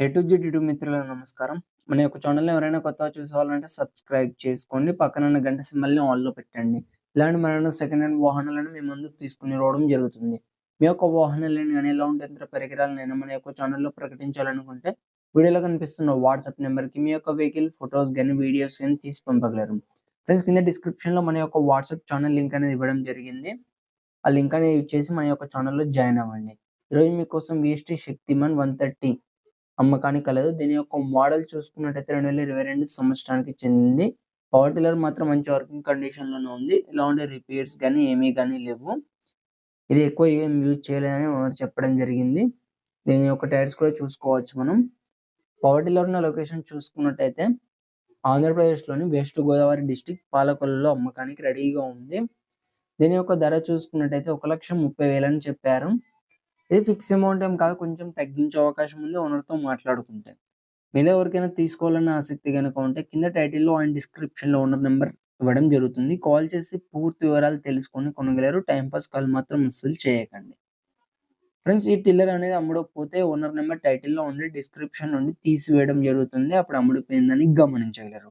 హే to మిత్రులకు నమస్కారం. మన యొక్క ఛానల్‌ని ఎవరైనా కొత్తగా చూసేవాళ్ళంటే సబ్స్క్రైబ్ చేసుకోండి. పక్కన ఉన్న గంట సిమ్మల్ని ఆల్‌లో పెట్టండి. ఇలాంటి మన సెకండ్ హ్యాండ్ వాహనాలను మీ ముందుకు తీసుకొని రావడం జరుగుతుంది. మీ యొక్క వాహనాలను ఎలా ఉంటే ఇతర పరికరాలనైనా మన యొక్క ఛానల్‌లో ప్రకటించాలనుకుంటే వీడియోలో కనిపిస్తున్న వాట్సాప్ నెంబర్కి మీ యొక్క వెహికల్ ఫోటోస్ గాని, వీడియోస్ కానీ తీసి పంపగలరు. ఫ్రెండ్స్ కింద డిస్క్రిప్షన్‌లో మన యొక్క వాట్సాప్ ఛానల్ లింక్ అనేది ఇవ్వడం జరిగింది. ఆ లింక్ అనేది యూజ్ చేసి మన యొక్క ఛానల్‌లో జాయిన్ అవ్వండి. ఈరోజు మీకోసం వీఎస్టీ శక్తిమాన్ 130 అమ్మకానికి కలదు. దీని యొక్క మోడల్ చూసుకున్నట్టయితే 2022 సంవత్సరానికి చెందింది. పవర్ టిల్లర్ మాత్రం మంచి వర్కింగ్ కండిషన్‌లోనే ఉంది. ఎలాంటి రిపేర్స్ కానీ ఏమీ గాని లేవు. ఇది ఎక్కువ ఏం యూజ్ చేయలేదని ఓనర్ చెప్పడం జరిగింది. దీని యొక్క టైర్స్ కూడా చూసుకోవచ్చు మనం. పవర్ టిల్లర్ ఉన్న లొకేషన్ చూసుకున్నట్టయితే ఆంధ్రప్రదేశ్‌లోని వెస్ట్ గోదావరి డిస్ట్రిక్ట్ పాలకొల్లలో అమ్మకానికి రెడీగా ఉంది. దీని యొక్క ధర చూసుకున్నట్టయితే ఒక లక్ష ముప్పై వేలని చెప్పారు. ఇది ఫిక్స్ అమౌంట్ ఏం కాదు. కొంచెం తగ్గించే అవకాశం ఉంది ఓనర్‌తో మాట్లాడుకుంటే. మీలో ఎవరికైనా తీసుకోవాలన్న ఆసక్తి కనుక ఉంటే కింద టైటిల్‌లో అండ్ డిస్క్రిప్షన్‌లో ఓనర్ నెంబర్ ఇవ్వడం జరుగుతుంది. కాల్ చేసి పూర్తి వివరాలు తెలుసుకొని కొనగలరు. టైంపాస్ కాల్ మాత్రం అస్సలు చేయకండి. ఫ్రెండ్స్ ఈ టిల్లర్ అనేది అమ్ముడుపోతే ఓనర్ నెంబర్ టైటిల్‌లో ఉండి డిస్క్రిప్షన్ నుండి తీసివేయడం జరుగుతుంది. అప్పుడు అమ్ముడిపోయిందని గమనించగలరు.